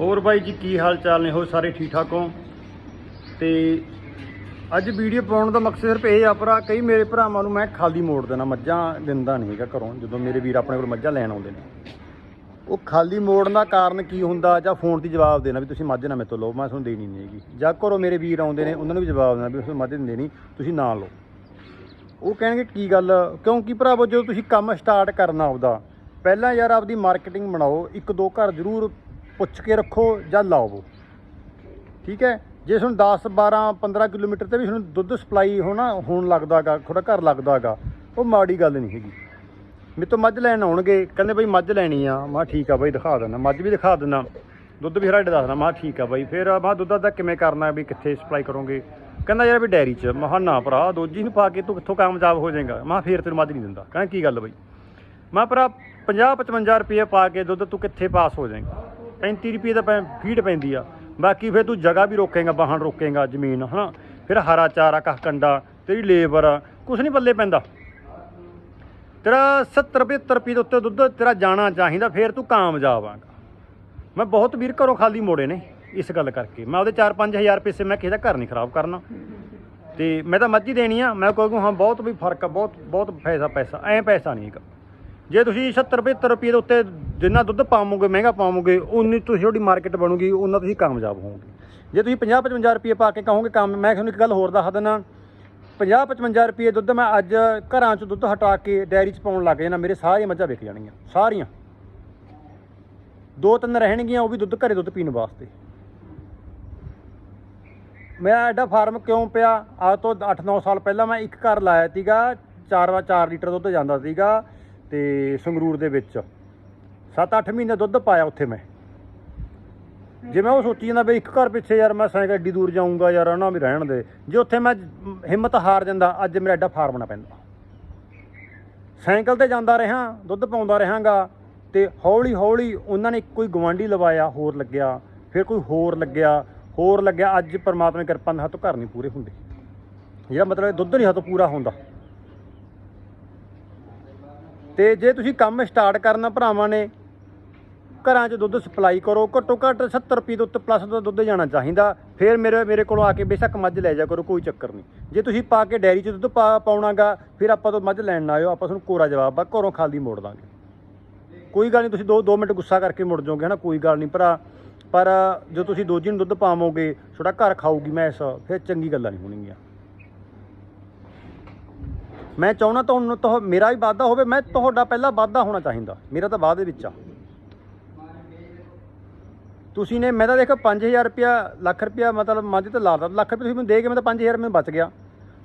ਹੋਰ ਬਾਈ ਜੀ ਕੀ ਹਾਲ ਚਾਲ ਨੇ? ਹੋ ਸਾਰੇ ਠੀਕ ਠਾਕ ਹੋ? ਤੇ ਅੱਜ ਵੀਡੀਓ ਪਾਉਣ ਦਾ ਮਕਸਦ ਸਿਰਫ ਇਹ ਆ ਭਰਾ, ਕਈ ਮੇਰੇ ਭਰਾਵਾਂ ਨੂੰ ਮੈਂ ਖਾਲੀ ਮੋੜ ਦੇਣਾ, ਮੱਝਾਂ ਦਿੰਦਾ ਨਹੀਂ ਹੈਗਾ ਘਰੋਂ, ਜਦੋਂ ਮੇਰੇ ਵੀਰ ਆਪਣੇ ਕੋਲ ਮੱਝਾਂ ਲੈਣ ਆਉਂਦੇ ਨੇ। ਉਹ ਖਾਲੀ ਮੋੜਨ ਦਾ ਕਾਰਨ ਕੀ ਹੁੰਦਾ? ਜਾਂ ਫੋਨ ਤੇ ਜਵਾਬ ਦੇਣਾ ਵੀ ਤੁਸੀਂ ਮੱਝ ਨਾ ਮੇਰੇ ਤੋਂ ਲਓ, ਮੈਂ ਤੁਹਾਨੂੰ ਦੇਣੀ ਨਹੀਂ ਹੈਗੀ। ਜਾਂ ਘਰੋਂ ਮੇਰੇ ਵੀਰ ਆਉਂਦੇ ਨੇ, ਉਹਨਾਂ ਨੂੰ ਵੀ ਜਵਾਬ ਦੇਣਾ ਵੀ ਤੁਸੀਂ ਮੱਝ ਦਿੰਦੇ ਨਹੀਂ ਤੁਸੀਂ ਨਾ ਲਓ। ਉਹ ਕਹਿਣਗੇ ਕੀ ਗੱਲ? ਕਿਉਂਕਿ ਭਰਾਵੋ, ਜਦੋਂ ਤੁਸੀਂ ਕੰਮ ਸਟਾਰਟ ਕਰਨਾ ਆਪਦਾ, ਪਹਿਲਾਂ ਯਾਰ ਆਪਦੀ ਮਾਰਕੀਟਿੰਗ ਬਣਾਓ, ਇੱਕ ਦੋ ਘਰ ਜ਼ਰੂਰ ਪੁੱਛ ਕੇ ਰੱਖੋ ਜਾਂ ਲਾਓ। ਠੀਕ ਹੈ? ਜੇ ਤੁਹਾਨੂੰ 10 12 15 ਕਿਲੋਮੀਟਰ ਤੇ ਵੀ ਤੁਹਾਨੂੰ ਦੁੱਧ ਸਪਲਾਈ ਹੋਣਾ, ਹੋਣ ਲੱਗਦਾਗਾ ਥੋੜਾ ਘਰ ਲੱਗਦਾਗਾ ਉਹ ਮਾੜੀ ਗੱਲ ਨਹੀਂ ਹੈਗੀ। ਮੇਰੇ ਤੋਂ ਮੱਝ ਲੈਣ ਆਉਣਗੇ, ਕਹਿੰਦੇ ਬਈ ਮੱਝ ਲੈਣੀ ਆ। ਮੈਂ ਕਿਹਾ ਠੀਕ ਆ ਬਈ, ਦਿਖਾ ਦਿੰਦਾ। ਮੱਝ ਵੀ ਦਿਖਾ ਦਿੰਦਾ। ਦੁੱਧ ਵੀ ਹਰਾਡੇ ਦੱਸਦਾ। ਮੈਂ ਕਿਹਾ ਠੀਕ ਆ ਬਈ। ਫਿਰ ਮੈਂ ਕਿਹਾ ਦੁੱਧ ਦਾ ਕਿਵੇਂ ਕਰਨਾ ਵੀ ਕਿੱਥੇ ਸਪਲਾਈ ਕਰੋਗੇ? ਕਹਿੰਦਾ ਯਾਰ ਵੀ ਡੈਰੀ 'ਚ। ਮੈਂ ਨਾ ਭਰਾ ਦੋਜੀ ਨੂੰ ਪਾ ਕੇ ਤੂੰ ਕਿੱਥੋਂ ਕਾਮਯਾਬ ਹੋ ਜਾਏਗਾ? ਮੈਂ ਕਿਹਾ ਫੇਰ ਤੈਨੂੰ ਮੱਝ ਨਹੀਂ ਦਿੰਦਾ। ਕਹਿੰਦਾ ਕੀ ਗੱਲ ਬਈ? ਮੈਂ ਭਰਾ 50 55 ਰੁਪਏ ਪਾ ਕੇ ਦੁੱਧ ਤੂੰ ਕਿੱਥੇ ਪਾਸ ਹੋ ਜਾਏਗਾ? 35 ਰੁਪਏ ਦਾ ਪੈ- ਫੀਡ ਪੈਂਦੀ ਆ। ਬਾਕੀ ਫਿਰ ਤੂੰ ਜਗ੍ਹਾ ਵੀ ਰੋਕੇਗਾ ਬਾਹਣ ਰੋਕੇਗਾ, ਜ਼ਮੀਨ, ਹਨਾ? ਫਿਰ ਹਰਾ ਚਾਰਾ, ਕਹ ਕੰਡਾ, ਤੇਰੀ ਲੇਬਰ, ਕੁਛ ਨਹੀਂ ਬੱਲੇ ਪੈਂਦਾ। ਤੇਰਾ 70 75 ਰੁਪਏ ਦੇ ਉੱਤੇ ਦੁੱਧ ਤੇਰਾ ਜਾਣਾ ਚਾਹੀਦਾ, ਫਿਰ ਤੂੰ ਕਾਮਯਾਬ ਆਂਗਾ ਮੈਂ ਬਹੁਤ ਵੀਰ ਘਰੋਂ ਖਾਲੀ ਮੋੜੇ ਨੇ, ਇਸ ਗੱਲ ਕਰਕੇ। ਮੈਂ ਉਹਦੇ 4-5000 ਪੈਸੇ ਮੈਂ ਕਿਸੇ ਦਾ ਘਰ ਨਹੀਂ ਖਰਾਬ ਕਰਨਾ। ਤੇ ਮੈਂ ਤਾਂ ਮੱਝ ਹੀ ਦੇਣੀ ਆ, ਮੈਂ ਕੋਈ ਹਾਂ, ਬਹੁਤ ਵੀ ਫ਼ਰਕ ਆ, ਬਹੁਤ ਬਹੁਤ ਪੈਸਾ ਪੈਸਾ, ਐਂ ਪੈਸਾ ਨਹੀਂ ਹੈਗਾ। ਜੇ ਤੁਸੀਂ 70 75 ਰੁਪਏ ਦੇ ਉੱਤੇ ਜਿੰਨਾ ਦੁੱਧ ਪਾਵੋਗੇ, ਮਹਿੰਗਾ ਪਾਵੋਗੇ, ਉਨੀ ਤੁਸੀਂ ਤੁਹਾਡੀ ਮਾਰਕੀਟ ਬਣੂਗੀ ਉਹਨਾਂ ਤੁਸੀਂ ਕਾਮਯਾਬ ਹੋਵੋਗੇ। ਜੇ ਤੁਸੀਂ 50 55 ਰੁਪਏ ਪਾ ਕੇ ਕਹੋਗੇ ਕੰਮ, ਮੈਂ ਤੁਹਾਨੂੰ ਇੱਕ ਗੱਲ ਹੋਰ ਦੱਸ ਦਿੰਦਾ। 50 55 ਰੁਪਏ ਦੁੱਧ ਮੈਂ ਅੱਜ ਘਰਾਂ 'ਚ ਦੁੱਧ ਹਟਾ ਕੇ ਡੈਰੀ 'ਚ ਪਾਉਣ ਲੱਗ ਜਾਣਾ, ਮੇਰੇ ਸਾਰੀਆਂ ਮੱਝਾਂ ਵਿਕ ਜਾਣਗੀਆਂ ਸਾਰੀਆਂ। ਦੋ ਤਿੰਨ ਰਹਿਣਗੀਆਂ, ਉਹ ਵੀ ਦੁੱਧ ਘਰੇ ਦੁੱਧ ਪੀਣ ਵਾਸਤੇ। ਮੈਂ ਐਡਾ ਫਾਰਮ ਕਿਉਂ ਪਿਆ? ਅੱਜ ਤੋਂ 8-9 ਸਾਲ ਪਹਿਲਾਂ ਮੈਂ ਇੱਕ ਘਰ ਲਾਇਆ ਸੀਗਾ 4 ਵਾ 4 ਲੀਟਰ ਦੁੱਧ ਜਾਂਦਾ ਸੀਗਾ। ਤੇ ਸੰਗਰੂਰ ਦੇ ਵਿੱਚ। 7-8 ਮਹੀਨੇ ਦੁੱਧ ਪਾਇਆ ਉੱਥੇ ਮੈਂ। ਜੇ ਮੈਂ ਉਹ ਸੋਚੀ ਜਾਂਦਾ ਵੀ ਇੱਕ ਘਰ ਪਿੱਛੇ ਯਾਰ ਮੈਂ ਸਾਈਕਲ ਐਡੀ ਦੂਰ ਜਾਊਂਗਾ ਯਾਰ, ਉਹਨਾਂ ਵੀ ਰਹਿਣ ਦੇ। ਜੇ ਉੱਥੇ ਮੈਂ ਹਿੰਮਤ ਹਾਰ ਜਾਂਦਾ, ਅੱਜ ਮੇਰਾ ਐਡਾ ਫਾਰਮ ਨਾ ਪੈਂਦਾ। ਸਾਈਕਲ ਤੇ ਜਾਂਦਾ ਰਿਹਾ, ਦੁੱਧ ਪਾਉਂਦਾ ਰਹਾਂਗਾ ਤੇ ਹੌਲੀ ਹੌਲੀ ਉਹਨਾਂ ਨੇ ਕੋਈ ਗਵਾਂਢੀ ਲਵਾਇਆ, ਹੋਰ ਲੱਗਿਆ, ਫਿਰ ਕੋਈ ਹੋਰ ਲੱਗਿਆ ਹੋਰ ਲੱਗਿਆ। ਅੱਜ ਪਰਮਾਤਮਾ ਦੀ ਕਿਰਪਾ ਨਾਲ ਹੱਥੋਂ ਘਰ ਨਹੀਂ ਪੂਰੇ ਹੁੰਦੇ। ਜਿਹੜਾ ਮਤਲਬ ਦੁੱਧ ਨਹੀਂ ਹੱਥੋਂ ਪੂਰਾ ਹੁੰਦਾ। ਤੇ ਜੇ ਤੁਸੀਂ ਕੰਮ ਸਟਾਰਟ ਕਰਨਾ ਭਰਾਵਾਂ ਨੇ, ਘਰਾਂ 'ਚ ਦੁੱਧ ਸਪਲਾਈ ਕਰੋ, ਘੱਟੋ ਘੱਟ 70 ਰੁਪਏ ਦੇ ਉੱਤੇ ਪਲੱਸ ਦਾ ਦੁੱਧ ਜਾਣਾ ਚਾਹੀਦਾ। ਫਿਰ ਮੇਰੇ ਮੇਰੇ ਕੋਲੋਂ ਆ ਕੇ ਬੇਸ਼ੱਕ ਮੱਝ ਲੈ ਜਾ ਕਰੋ, ਕੋਈ ਚੱਕਰ ਨਹੀਂ। ਜੇ ਤੁਸੀਂ ਪਾ ਕੇ ਡੈਰੀ 'ਚ ਦੁੱਧ ਪਾ, ਪਾਉਣਾਗਾ, ਫਿਰ ਆਪਾਂ ਤੋਂ ਮੱਝ ਲੈਣ ਨਾ ਆਇਓ, ਆਪਾਂ ਤੁਹਾਨੂੰ ਕੋਰਾ ਜਵਾਬ ਆ, ਘਰੋਂ ਖਾਲੀ ਮੋੜ ਦਾਂਗੇ। ਕੋਈ ਗੱਲ ਨਹੀਂ, ਤੁਸੀਂ 2 2 ਮਿੰਟ ਗੁੱਸਾ ਕਰਕੇ ਮੁੜ ਜਾਓਗੇ, ਹਨਾ? ਕੋਈ ਗੱਲ ਨਹੀਂ ਭਰਾ। ਪਰ ਜੋ ਤੁਸੀਂ ਦੋਜੀ ਨੂੰ ਦੁੱਧ ਪਾਵੋਗੇ ਛੋਟਾ ਘਰ ਖਾਊਗੀ, ਮੈਂ ਇਸ, ਫਿਰ ਚੰਗੀ ਗੱਲਾਂ ਨਹੀਂ ਹੋਣਗੀਆਂ। ਮੈਂ ਚਾਹੁੰਦਾ ਤੁਹਾਨੂੰ ਤੁਹ, ਮੇਰਾ ਵੀ ਵਾਅਦਾ ਹੋਵੇ, ਮੈਂ ਤੁਹਾਡਾ ਪਹਿਲਾਂ ਵਾਅਦਾ ਹੋਣਾ ਚਾਹੀਦਾ। ਮੇਰਾ ਤਾਂ ਬਾਅਦ ਵਿੱਚ ਆ। ਤੁਸੀਂ ਨੇ, ਮੈਂ ਤਾਂ ਦੇਖੋ 5000 ਰੁਪਿਆ ਲੱਖ ਰੁਪਿਆ ਮਤਲਬ ਮੱਝ ਤੇ ਲਾਦਾ ਲੱਖ ਰੁਪਏ ਤੁਸੀਂ ਮੈਨੂੰ ਦੇ ਕੇ, ਮੈਂ ਤਾਂ 5000 ਮੈਨੂੰ ਬਚ ਗਿਆ।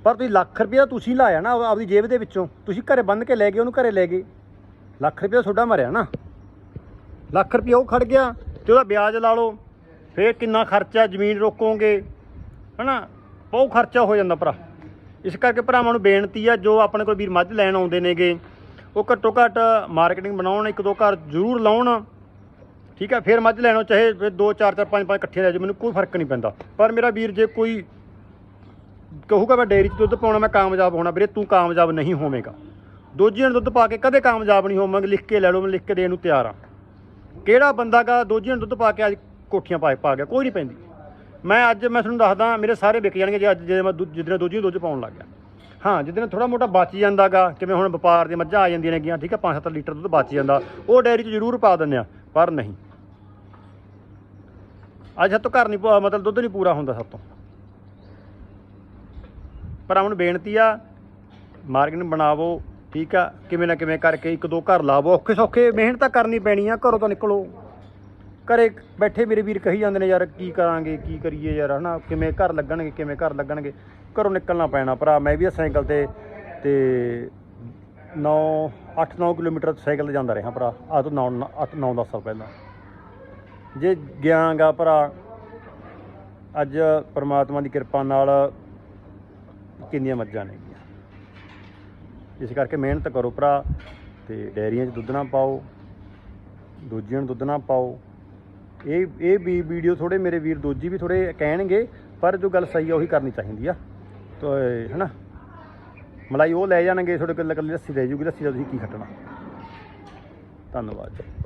ਪਰ ਤੁਸੀਂ ਲੱਖ ਰੁਪਿਆ ਤੁਸੀਂ ਲਾਇਆ ਨਾ ਆਪਦੀ ਜੇਬ ਦੇ ਵਿੱਚੋਂ। ਤੁਸੀਂ ਘਰੇ ਬੰਨ ਕੇ ਲੈ ਗਏ, ਉਹਨੂੰ ਘਰੇ ਲੈ ਗਏ। ਲੱਖ ਰੁਪਿਆ ਤੁਹਾਡਾ ਮਰਿਆ ਨਾ। ਲੱਖ ਰੁਪਿਆ ਉਹ ਖੜ ਗਿਆ, ਤੇ ਉਹਦਾ ਵਿਆਜ ਲਾ ਲਓ। ਫੇਰ ਕਿੰਨਾ ਖਰਚਾ, ਜ਼ਮੀਨ ਰੋਕੋਗੇ। ਹਨਾ? ਬਹੁਤ ਖਰਚਾ ਹੋ ਜਾਂਦਾ ਭਰਾ। ਇਸ ਕਰਕੇ ਭਰਾਵਾਂ ਨੂੰ ਬੇਨਤੀ ਆ, ਜੋ ਆਪਣੇ ਕੋਲ ਵੀਰ ਮੱਝ ਲੈਣ ਆਉਂਦੇ ਨੇਗੇ, ਉਹ ਘੱਟੋ ਘੱਟ ਮਾਰਕੀਟਿੰਗ ਬਣਾਉਣ, ਇੱਕ ਦੋ ਘਰ ਜ਼ਰੂਰ ਲਾਉਣ। ਠੀਕ ਹੈ ਫਿਰ ਮੱਝ ਲੈਣੋ ਚਾਹੇ ਫਿਰ 2 4 4 5 5 ਇਕੱਠੇ ਲੈ ਜਾਓ, ਮੈਨੂੰ ਕੋਈ ਫ਼ਰਕ ਨਹੀਂ ਪੈਂਦਾ। ਪਰ ਮੇਰਾ ਵੀਰ ਜੇ ਕੋਈ ਕਹੂਗਾ ਮੈਂ ਡੇਅਰੀ 'ਚ ਦੁੱਧ ਪਾਉਣਾ, ਮੈਂ ਕਾਮਯਾਬ ਹੋਣਾ, ਵੀਰੇ ਤੂੰ ਕਾਮਯਾਬ ਨਹੀਂ ਹੋਵੇਂਗਾ। ਦੋਜੀਆਂ ਨੂੰ ਦੁੱਧ ਪਾ ਕੇ ਕਦੇ ਕਾਮਯਾਬ ਨਹੀਂ ਹੋਵਾਂਗੇ, ਲਿਖ ਕੇ ਲੈ ਲਓ, ਮੈਂ ਲਿਖ ਕੇ ਦੇਣ ਨੂੰ ਤਿਆਰ ਆ। ਕਿਹੜਾ ਬੰਦਾ ਗਾ, ਦੋਜੀਆਂ ਨੂੰ ਦੁੱਧ ਪਾ ਕੇ ਅੱਜ ਕੋਠੀਆਂ ਪਾ ਪਾ ਗਿਆ, ਕੋਈ ਨਹੀਂ ਪੈਂਦੀ। ਮੈਂ ਅੱਜ ਮੈਂ ਤੁਹਾਨੂੰ ਦੱਸਦਾ, ਮੇਰੇ ਸਾਰੇ ਵਿਕ ਜਾਣਗੇ ਜੇ ਅੱਜ ਜੇ ਮੈਂ ਦੁੱਧ- ਜਿੱਦਣ ਦੋਜੀ ਨੂੰ ਦੁੱਧ ਪਾਉਣ ਲੱਗ ਗਿਆ। ਹਾਂ ਜਿੱਦਣ ਥੋੜਾ ਮੋਟਾ ਬਚ ਜਾਂਦਾਗਾ, ਕਿਵੇਂ ਹੁਣ ਵਪਾਰ ਦੀਆਂ ਮੱਝਾਂ ਆ ਜਾਂਦੀਆਂ ਨੇਗੀਆਂ, ਠੀਕ ਹੈ 5-7 ਲੀਟਰ ਦੁੱਧ ਬਚ ਜਾਂਦਾ, ਉਹ ਡੈਰੀ 'ਚ ਜ਼ਰੂਰ ਪਾ ਦਿੰਦੇ ਆ ਪਰ ਨਹੀਂ। ਅੱਜ ਸਭ ਤੋਂ ਘਰ ਨਹੀਂ ਮਤਲਬ ਦੁੱਧ ਨਹੀਂ ਪੂਰਾ ਹੁੰਦਾ ਸਭ ਤੋਂ। ਪਰ ਹੁਣ ਬੇਨਤੀ ਆ, ਮਾਰਕੀਟ ਬਣਾਵੋ, ਠੀਕ ਆ, ਕਿਵੇਂ ਨਾ ਕਿਵੇਂ ਕਰਕੇ ਇੱਕ ਦੋ ਘਰ ਲਾਵੋ, ਔਖੇ ਸੌਖੇ ਮਿਹਨਤ ਤਾਂ ਕਰਨੀ ਪੈਣੀ ਆ, ਘਰੋਂ ਤਾਂ ਨਿਕਲੋ। ਘਰੇ ਬੈਠੇ ਮੇਰੇ ਵੀਰ ਕਹੀ ਜਾਂਦੇ ਨੇ, ਯਾਰ ਕੀ ਕਰਾਂਗੇ, ਕੀ ਕਰੀਏ ਯਾਰ, ਹਨਾ? ਕਿਵੇਂ ਘਰ ਲੱਗਣਗੇ, ਕਿਵੇਂ ਘਰ ਲੱਗਣਗੇ? ਘਰੋਂ ਨਿਕਲਣਾ ਪੈਣਾ ਭਰਾ, ਮੈਂ ਵੀ ਆ ਸਾਈਕਲ ਤੇ ਤੇ 9 8-9 ਕਿਲੋਮੀਟਰ ਸਾਈਕਲ ਤੇ ਜਾਂਦਾ ਰਿਹਾ ਭਰਾ ਆ ਤੋਂ 9 8 9 10 ਸਾਲ ਪਹਿਲਾਂ। ਜੇ ਗਿਆਗਾ ਭਰਾ, ਅੱਜ ਪਰਮਾਤਮਾ ਦੀ ਕਿਰਪਾ ਨਾਲ ਕਿੰਨੀਆਂ ਮੱਝਾਂ ਨੇਗੀਆਂ ਇਸ ਕਰਕੇ ਮਿਹਨਤ ਕਰੋ ਭਰਾ, ਤੇ ਡੈਰੀਆਂ 'ਚ ਦੁੱਧ ਨਾ ਪਾਓ, ਦੂਜਿਆਂ ਨੂੰ ਦੁੱਧ ਨਾ ਪਾਓ। ਇਹ ਇਹ ਵੀ ਵੀਡੀਓ ਥੋੜੇ ਮੇਰੇ ਵੀਰ ਦੋਜੀ ਵੀ ਥੋੜੇ ਕਹਿਣਗੇ, ਪਰ ਜੋ ਗੱਲ ਸਹੀ ਆ, ਉਹੀ ਕਰਨੀ ਚਾਹੀਦੀ ਆ। ਤੋ, ਇਹ, ਹਨਾ? ਮਲਾਈ ਉਹ ਲੈ ਜਾਣਗੇ, ਤੁਹਾਡੇ ਕੋਲ ਇਕੱਲੀ ਲੱਸੀ ਰਹਿ ਜੂਗੀ ਲੱਸੀ ਦਾ ਤੁਸੀਂ ਕੀ ਖੱਟਣਾ। ਧੰਨਵਾਦ ਜੀ।